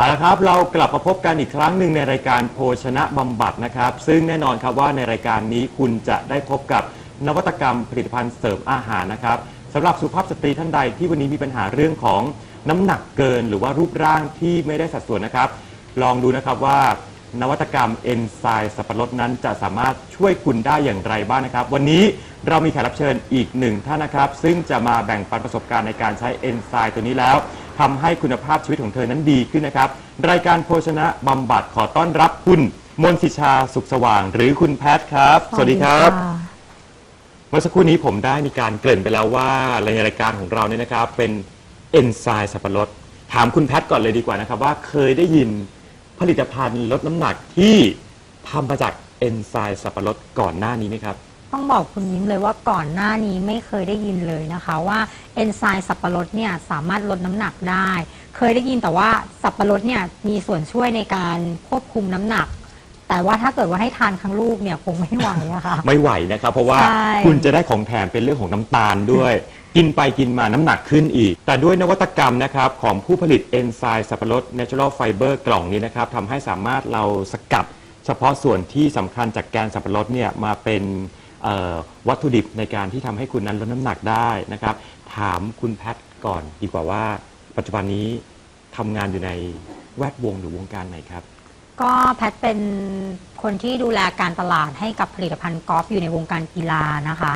เอาละครับเรากลับมาพบกันอีกครั้งหนึ่งในรายการโภชนะบำบัดนะครับ ซึ่งแน่นอนครับว่าในรายการนี้คุณจะได้พบกับนวัตกรรมผลิตภัณฑ์เสริมอาหารนะครับสำหรับสุภาพสตรีท่านใดที่วันนี้มีปัญหาเรื่องของน้ำหนักเกิน หรือว่ารูปร่างที่ไม่ได้สัดส่วนนะครับ ลองดูนะครับว่านวัตกรรมเอนไซม์สับปะรดนั้นจะสามารถช่วยคุณได้อย่างไรบ้างนะครับ วันนี้เรามีแขกรับเชิญอีกหนึ่งท่านนะครับ ซึ่งจะมาแบ่งปันประสบการณ์ในการใช้เอนไซม์ตัวนี้แล้ว ทำให้คุณภาพชีวิตของเธอนั้นดีขึ้นนะครับ รายการโภชนะบำบัดขอต้อนรับคุณมนทิชาสุขสว่าง หรือคุณแพทครับ สวัสดีครับะ เมื่อสักครู่นี้ผมได้มีการเกริ่นไปแล้วว่าในรายการของเราเนี่ยนะครับ เป็นเอนไซม์สับปะรดถามคุณแพทก่อนเลยดีกว่านะครับ ว่าเคยได้ยินผลิตภัณฑ์ลดน้ำหนักที่ทำมาจากเอนไซม์สับปะรดก่อนหน้านี้ไหมครับ ต้องบอกคุณยิ้มเลยว่าก่อนหน้านี้ไม่เคยได้ยินเลยนะคะว่าเอนไซม์สับปะรดเนี่ยสามารถลดน้ำหนักได้ เคยได้ยินแต่ว่าสับปะรดเนี่ยมีส่วนช่วยในการควบคุมน้ำหนัก แต่ว่าถ้าเกิดว่าให้ทานครั้งลูกเนี่ยคงไม่ไหวอะค่ะไม่ไหวนะครับเพราะว่าใช่ คุณจะได้ของแถมเป็นเรื่องของน้ำตาลด้วย กินไปกินมาน้ำหนักขึ้นอีก แต่ด้วยนวัตกรรมนะครับของผู้ผลิตเอนไซม์สับปะรด Natural Fiber กล่องนี้นะครับทำให้สามารถเราสกัด เฉพาะส่วนที่สำคัญจากแกนสับปะรดเนี่ยมาเป็น เอ่อวัตถุดิบในการที่ทำให้คุณนั้นลดน้ำหนักได้นะครับ ถามคุณแพทก่อนดีกว่าว่าปัจจุบันนี้ทำงานอยู่ในแวดวงหรือวงการไหนครับ ก็แพทเป็นคนที่ดูแลการตลาดให้กับผลิตภัณฑ์กอล์ฟอยู่ในวงการกีฬานะคะ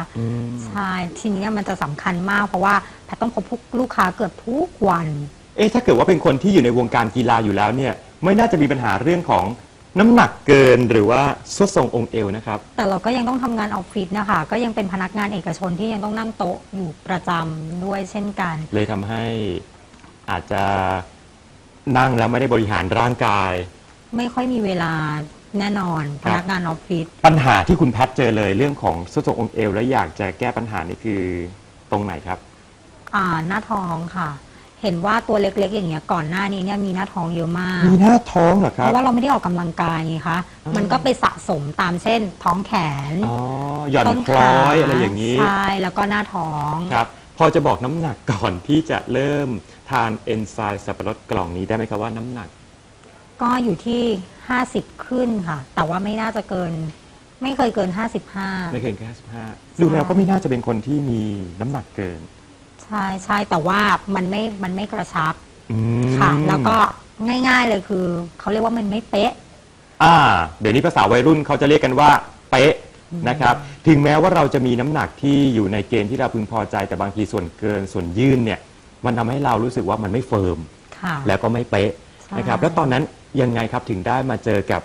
ใช่ ทีนี้มันจะสำคัญมากเพราะว่าแพทต้องพบลูกค้าเกือบทุกวัน เอ๊ะถ้าเกิดว่าเป็นคนที่อยู่ในวงการกีฬาอยู่แล้วเนี่ย ไม่น่าจะมีปัญหาเรื่องของ น้ำหนักเกินหรือว่าสวดทรงองค์เอวนะครับ แต่เราก็ยังต้องทำงานออฟฟิศนะคะ ก็ยังเป็นพนักงานเอกชนที่ยังต้องนั่งโต๊ะอยู่ประจำด้วยเช่นกัน เลยทำให้อาจจะนั่งแล้วไม่ได้บริหารร่างกาย ไม่ค่อยมีเวลาแน่นอนคพรับนักงานออฟฟิศปัญหาที่คุณแพทเจอเลยเรื่องของสวดทรงองค์เอว และอยากจะแก้ปัญหานี่คือตรงไหนครับ อ่าหน้าท้องค่ะ เห็นว่าตัวเล็กๆ อย่างเงี้ยก่อนหน้านี้เนี่ยมีหน้าท้องเยอะมาก มีหน้าท้องเหรอคเพรับ ราะว่าเราไม่ได้ออกกำลังกายไงคะอ๋อมันก็ไปสะสมตามเช่นท้องแขนอ๋อหย่อนต้นคล้ขาอยอะไรอย่างนี้ใช่แล้วก็หน้าท้อง ครับ พอจะบอกน้ำหนักก่อนที่จะเริ่มทานเอนไซม์สับปะรดกล่องนี้ได้ไหมครับว่าน้ำหนัก ก็อยู่ที่ 50 ขึ้นค่ะ แต่ว่าไม่น่าจะเกิน ไม่เคยเกิน 55 ไม่เกินแค่ห้าดูแล้วก็ไม่น่าจะเป็นคนที่มีน้ำหนักเกิน ใช่ใช่แต่ว่ามันไม่มันไม่กระชับอืมค่ะ แล้วก็ง่ายๆเลยคือเขาเรียกว่ามันไม่เป๊ะ อ่า เดี๋ยวนี้ภาษาวัยรุ่นเขาจะเรียกกันว่า เป๊ะนะครับ ถึงแม้ว่าเราจะมีน้ำหนักที่อยู่ในเกณฑ์ที่เราพึงพอใจแต่บางทีส่วนเกินส่วนยื่นเนี่ย มันทำให้เรารู้สึกว่ามันไม่เฟิร์ม ค่ะ แล้วก็ไม่เป๊ะใช่ นะครับ แล้วตอนนั้นยังไงครับถึงได้มาเจอกับ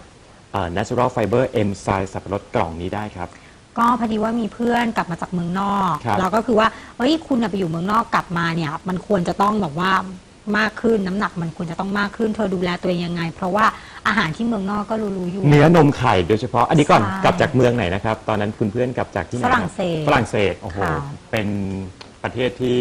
เอ่อ natural fiber enzyme สับปะรดกล่องนี้ได้ครับ ก็พอดีว่ามีเพื่อนกลับมาจากเมืองนอกครับ แล้วก็คือว่าเฮ้ยคุณน่ะไปอยู่เมืองนอกกลับมาเนี่ย มันควรจะต้องแบบว่ามากขึ้นน้ำหนักมันควรจะต้องมากขึ้น เธอดูแลตัวเองยังไง เพราะว่าอาหารที่เมืองนอกก็รู้ๆอยู่ เนื้อนมไข่โดยเฉพาะ อันนี้ก่อนใช่กลับจากเมืองไหนนะครับ ตอนนั้นคุณเพื่อนกลับจากที่ไหนคบฝรั่งเศสฝรั่งเศสโอ้โหค่ะ เป็นประเทศที่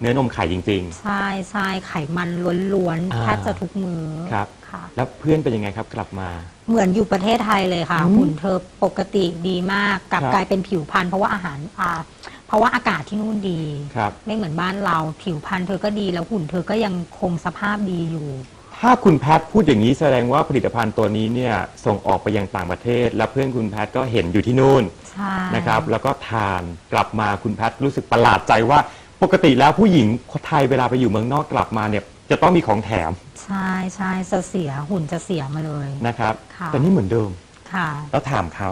เนื้อนมไข่จริง ใช่ใช่ไขมันล้วนอ่า ๆแทบจะทุกมือครับ ค่ะๆแล้วเพื่อนเป็นยังไงครับกลับมา เหมือนอยู่ประเทศไทยเลยค่ะอืมหุ่นเธอปกติดีมากกลับครับ กลายเป็นผิวพรรณเพราะว่าอาหารอ่าเพราะว่าอากาศที่นู่นดี ครับ ไม่เหมือนบ้านเราผิวพรรณเธอก็ดีแล้วหุ่นเธอก็ยังคงสภาพดีอยู่ ถ้าคุณแพทย์พูดอย่างนี้แสดงว่าผลิตภัณฑ์ตัวนี้เนี่ยส่งออกไปยังต่างประเทศ และเพื่อนคุณแพทย์ก็เห็นอยู่ที่นู่นใช่นะครับ แล้วก็ทานกลับมาคุณแพทย์รู้สึกประหลาดใจว่า ปกติแล้วผู้หญิงไทยเวลาไปอยู่เมืองนอกกลับมาเนี่ยจะต้องมีของแถมใช่ใช่จะเสียหุ่นจะเสียมาเลย นะครับ ค่ะ แต่นี่เหมือนเดิม ค่ะ แล้วถามเขา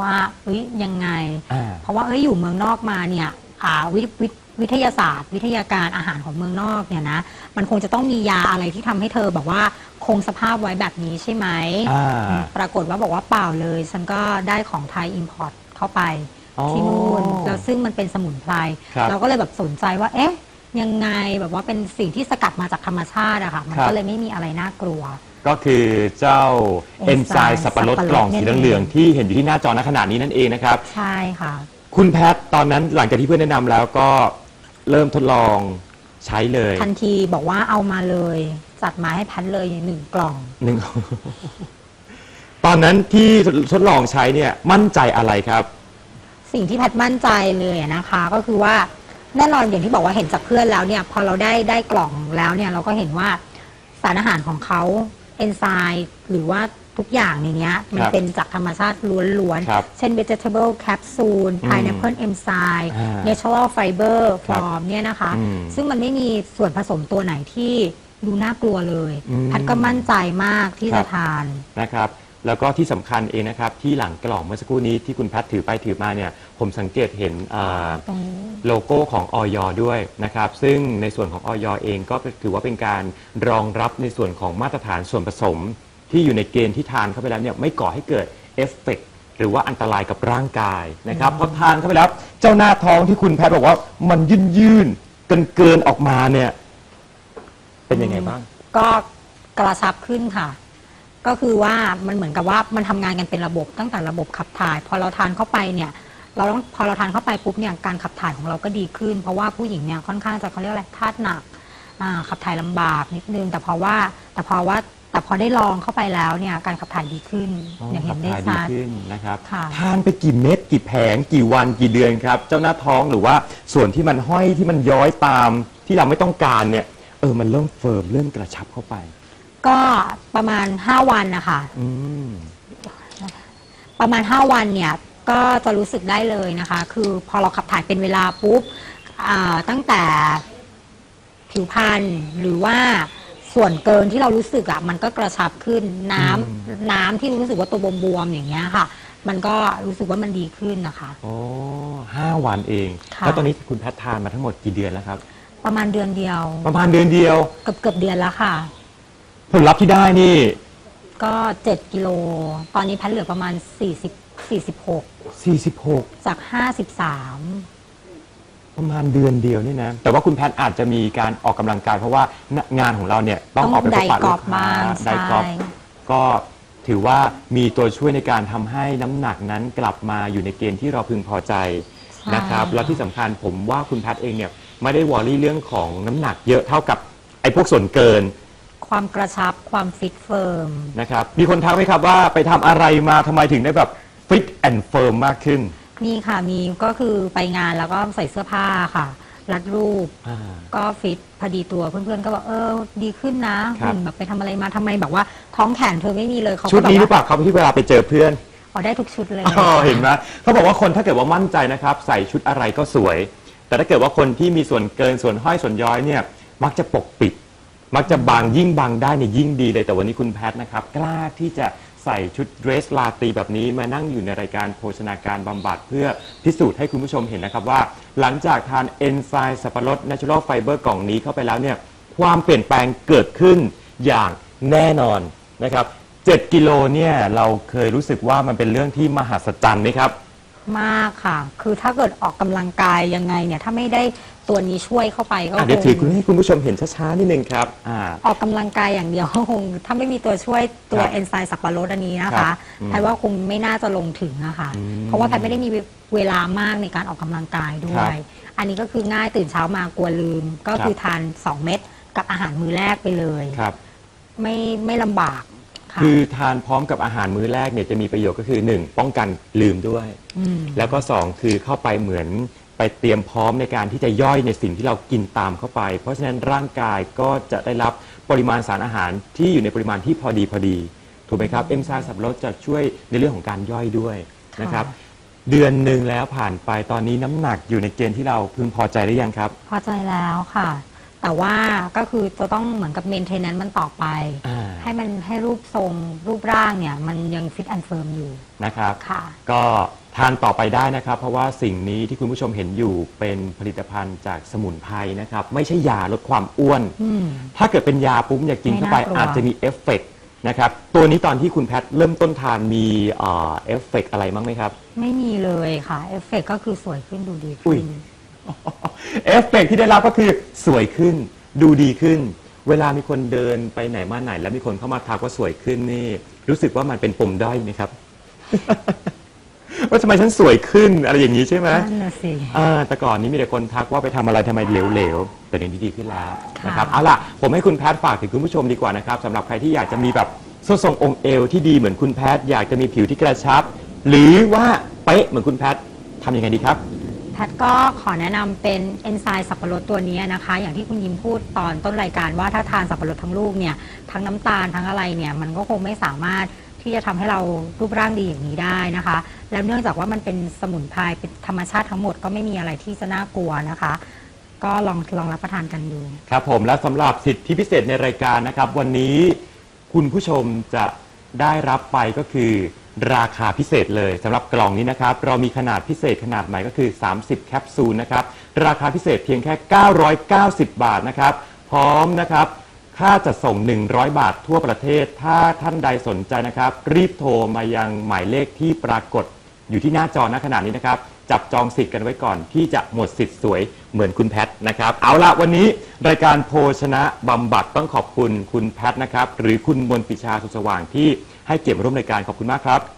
ว่าเอ้ยยังไง อ่า เพราะว่าเอ้ยอยู่เมืองนอกมาเนี่ยอ่าวิวิวิทยาศาสตร์ วิทยาการอาหารของเมืองนอกเนี่ยนะมันคงจะต้องมียาอะไรที่ทำให้เธอแบบว่าคงสภาพไว้แบบนี้ใช่ไหมอ่า ปรากฏว่าบอกว่าเปล่าเลย ฉันก็ได้ของไทยอิมพอร์ตเข้าไปอ๋อ ที่นู่นแล้วซึ่งมันเป็นสมุนไพรครับเราก็เลยแบบสนใจว่า เอ๊ะ ยังไงแบบว่าเป็นสิ่งที่สกัดมาจากธรรมชาติอะค่ะ มันครับก็เลยไม่มีอะไรน่ากลัว ก็คือเจ้าเอนไซ Enzyme ม์สับปะรดสับปะรดกล่องสีนั่นเองเหลืองๆที่เห็นอยู่ที่หน้าจอณขณะนี้นั่นเองนะครับ ใช่ค่ะ คุณแพทย์ตอนนั้นหลังจากที่เพื่อนแนะนำแล้วก็เริ่มทดลองใช้เลยทันทีบอกว่าเอามาเลย จัดมาให้แพทเลยหนึ่งกล่อง หนึ่ง ตอนนั้นที่ทดลองใช้เนี่ยมั่นใจอะไรครับ สิ่งที่แพทมั่นใจเลยอะนะคะ ก็คือว่าแน่นอนอย่างที่บอกว่าเห็นจากเพื่อนแล้วเนี่ย พอเราได้ได้กล่องแล้วเนี่ย เราก็เห็นว่าสารอาหารของเขาเอนไซม์หรือว่าทุกอย่างในเนี้ยมันครับเป็นจากธรรมชาติล้วนครับๆ เช่น vegetable capsule อืม pineapple enzyme อ่า natural fiber ครับ form เนี่ยนะคะ อืมซึ่งมันไม่มีส่วนผสมตัวไหนที่ดูน่ากลัวเลยอืมแพัดก็มั่นใจมากที่ครัจะบ ทาน นะครับ แล้วก็ที่สำคัญเองนะครับ ที่หลังกล่องเมื่อสักครู่นี้ที่คุณแพทถือไปถือมาเนี่ยผมสังเกตเห็นอ่า ตรงนี้ โลโก้ของออยด้วยนะครับ ซึ่งในส่วนของออยเองก็ถือว่าเป็นการรองรับในส่วนของมาตรฐานส่วนผสม ที่อยู่ในเกณฑ์ที่ทานเข้าไปแล้วเนี่ยไม่ก่อให้เกิดเอฟเฟกต์หรือว่าอันตรายกับร่างกายนะครับพอทานเข้าไปแล้ว เจ้าหน้าท้องที่คุณแพทย์บอกว่ามันยื่นยื่นเกินเกินๆออกมาเนี่ย เป็นยังไงบ้าง ก็กระชับขึ้นค่ะ ก็คือว่ามันเหมือนกับว่ามันทำงานกันเป็นระบบตั้งแต่ระบบขับถ่าย พอเราทานเข้าไปเนี่ยเราต้องพอเราทานเข้าไปปุ๊บเนี่ยการขับถ่ายของเราก็ดีขึ้น เพราะว่าผู้หญิงเนี่ยค่อนข้างจะเขาเรียกอะไรธาตุหนักอ่าขับถ่ายลำบากนิดนึง แต่เพราะว่าแต่พอว่าแต่พอได้ลองเข้าไปแล้วเนี่ยการขับถ่ายดีขึ้นอย่างเห็นได้ขับถ่ายชัดขึ้นนะครับค่ะทานไปกี่เม็ดกี่แผงกี่วันกี่เดือนครับ เจ้าหน้าท้องหรือว่าส่วนที่มันห้อยที่มันย้อยตามที่เราไม่ต้องการเนี่ยเออมันเริ่มเฟิร์มเริ่มกระชับเข้าไป ก็ประมาณ 5 วันนะคะ อืม ประมาณ 5 วันเนี่ย ก็จะรู้สึกได้เลยนะคะ คือพอเราขับถ่ายเป็นเวลาปุ๊บอ่าตั้งแต่ผิวพรรณหรือว่าส่วนเกินที่เรารู้สึกอะ่ะมันก็กระชับขึ้นน้ำน้ำที่รู้สึกว่าตัวบวมๆอย่างเงี้ยค่ะ มันก็รู้สึกว่ามันดีขึ้นนะคะ โอ้ห้าวันเอง ค่ะ แล้วตอนนี้คุณแพทย์ทานมาทั้งหมดกี่เดือนแล้วครับ ประมาณเดือนเดียว ประมาณเดือนเดียว เกือบเกือบเดือนแล้วค่ะ ผลลัพธ์ที่ได้นี่ ก็ 7 กิโล ตอนนี้แพทย์เหลือประมาณ 40 46 46 จาก 53 ประมาณเดือนเดียวนี่นะ แต่ว่าคุณแพทย์อาจจะมีการออกกำลังกาย เพราะว่างานของเราเนี่ยต้องออกไปพบปะไดกลูรอกบค้าบ้างไดกรอบใช่ ก็ถือว่ามีตัวช่วยในการทำให้น้ำหนักนั้นกลับมาอยู่ในเกณฑ์ที่เราพึงพอใจใช่นะครับ แล้วที่สำคัญผมว่าคุณแพทย์เองเนี่ยไม่ได้วอรี่เรื่องของน้ำหนักเยอะเท่ากับไอ้พวกส่วนเกิน ความกระชับความฟิตเฟิร์ม นะครับ มีคนทักไหมครับว่าไปทำอะไรมาทำไมถึงได้แบบฟิตแอนด์เฟิร์มมากขึ้น มีค่ะมีก็คือไปงานแล้วก็ใส่เสื้อผ้าค่ะ รัดรูปอ่าก็ฟิตพอดีตัวเพื่อนๆก็บอกเออดีขึ้นนะครับ หุ่นแบบไปทำอะไรมาทำไมแบบว่าท้องแขนเธอไม่มีเลยเขาชุก็ดแบบนี้หรือว่าเปล่าครับที่เวลาไปเจอเพื่อนเอาได้ทุกชุดเลย อ๋อเห็นไหมเขาบอกว่าคนถ้าเกิดว่ามั่นใจนะครับ ใส่ชุดอะไรก็สวย แต่ถ้าเกิดว่าคนที่มีส่วนเกินส่วนห้อยส่วนย้อยเนี่ยมักจะปกปิด มักจะบางยิ่งบางได้เนี่ยยิ่งดีเลยแต่วันนี้คุณแพทย์นะครับ กล้าที่จะใส่ชุดเดรสลาตรีแบบนี้มานั่งอยู่ในรายการโภชนาการบำบัดเพื่อพิสูจน์ให้คุณผู้ชมเห็นนะครับว่า หลังจากทานเอนไซม์สับปะรด Natural Fiber กล่องนี้เข้าไปแล้วเนี่ยความเปลี่ยนแปลงเกิดขึ้นอย่างแน่นอนนะครับ7กิโลเนี่ยเราเคยรู้สึกว่ามันเป็นเรื่องที่มหัศจรรย์ไหมครับ มากค่ะ คือถ้าเกิดออกกำลังกายยังไงเนี่ยถ้าไม่ได้ตัวนี้ช่วยเข้าไปก็อะคเดี๋ยวถือคุณงให้คุณผู้ชมเห็นช้าๆนิดนึงครับอ่า ออกกำลังกายอย่างเดียวก็คงถ้าไม่มีตัวช่วยตัวครับเอนไซม์สับปะรดอันนี้นะครัคะบอืมแพทย์ว่าคงไม่น่าจะลงถึงอะค่ะอืมเพราะว่าแพทย์ไม่ได้มีเวลามากในการออกกำลังกายด้วครัย บอันนี้ก็คือง่ายตื่นเช้ามากลัวลืม ก็คือทาน 2 เม็ดกับอาหารมื้อแรกไปเลย ครับ ไม่ไม่ลำบาก ค่ะ คือทานพร้อมกับอาหารมื้อแรกเนี่ยจะมีประโยชน์ก็คือ 1 ป้องกันลืมด้วยมแล้วก็ 2 คือเข้าไปเหมือนไปเตรียมพร้อมในการที่จะย่อยในสิ่งที่เรากินตามเข้าไป เพราะฉะนั้นร่างกายก็จะได้รับปริมาณสารอาหารที่อยู่ในปริมาณที่พอดีพอดี ถูกไหมครับ เอนไซม์สับปะรดจะช่วยในเรื่องของการย่อยด้วยนะครับ เดือนหนึ่งแล้วผ่านไปตอนนี้น้ำหนักอยู่ในเกณฑ์ที่เราพึงพอใจหรือยังครับ พอใจแล้วค่ะ แต่ว่าก็คือจะต้องเหมือนกับเมนเทน n น n มันต่อไป อ่า ให้มันให้รูปทรงรูปร่างเนี่ย มันยังฟิตแอนด์เฟิร์มอยู่นะครับ ค่ะ ก็ทานต่อไปได้นะครับ เพราะว่าสิ่งนี้ที่คุณผู้ชมเห็นอยู่เป็นผลิตภัณฑ์จากสมุนไพรนะครับ ไม่ใช่ยาลดความอ้วน อืม ถ้าเกิดเป็นยาปุ๊บเนี่ยกินเข้าไปไม่น่ากลัว อาจจะมีเอฟเฟกต์นะครับ ตัวนี้ตอนที่คุณแพทย์เริ่มต้นทานมีเอ่อเอฟเฟกต์อะไรบ้างไหมครับ ไม่มีเลยค่ะ เอฟเฟกก็คือสวยขึ้นดูดีอุ้ขึ้ยน เอฟเฟกต์ที่ได้รับก็คือสวยขึ้น ดูดีขึ้น เวลามีคนเดินไปไหนมาไหน แล้วมีคนเข้ามาทักว่าสวยขึ้นนี่ รู้สึกว่ามันเป็นปมด้อยไหมครับ ว่าทำไมฉันสวยขึ้น อะไรอย่างนี้ใช่ไหมนั่นน่ะสิ อ่าแต่ก่อนนี้มีแต่คนทักว่าไปทำอะไรทำไมเหลวๆแต่เดี๋ยวนี้ดีขึ้นแล้วค่ะ นะครับเอาล่ะผมให้คุณแพทย์ฝากถึงคุณผู้ชมดีกว่านะครับสำหรับใครที่อยากจะมีแบบส้นทรงองค์เอวที่ดีเหมือนคุณแพทย์อยากจะมีผิวที่กระชับ หรือว่าเป๊ะเหมือนคุณแพทย์ทำยังไงดีครับแพทย์ก็ขอแนะนำเป็นเอนไซม์สับปะรดตัวนี้นะคะ อย่างที่คุณยิมพูดตอนต้นรายการว่าถ้าทานสับปะรดทั้งลูกเนี่ยทั้งน้ำตาลทั้งอะไรเนี่ยมันก็คงไม่สามารถที่จะทำให้เรารูปร่างดีอย่างนี้ได้นะคะ แล้วเนื่องจากว่ามันเป็นสมุนไพรเป็นธรรมชาติทั้งหมดก็ไม่มีอะไรที่จะน่ากลัวนะคะ ก็ลองลองรับประทานกันดู ครับผมและสำหรับสิทธิพิเศษในรายการนะครับ วันนี้คุณผู้ชมจะได้รับไปก็คือ ราคาพิเศษเลยสำหรับกล่องนี้นะครับ เรามีขนาดพิเศษขนาดใหม่ก็คือ 30 แคปซูลนะครับ ราคาพิเศษเพียงแค่ 990 บาทนะครับ พร้อมนะครับ ค่าจัดส่ง 100 บาททั่วประเทศ ถ้าท่านใดสนใจนะครับ รีบโทรมายังหมายเลขที่ปรากฏอยู่ที่หน้าจอณขณะนี้นะครับ จับจองสิทธิ์กันไว้ก่อน ที่จะหมดสิทธิ์สวยเหมือนคุณแพทนะครับ เอาละวันนี้รายการโภชนะบำบัดต้องขอบคุณคุณแพทนะครับ หรือคุณมนปิชาสุขสว่างที่ ให้เกียรติมาร่วมรายการขอบคุณมากครับ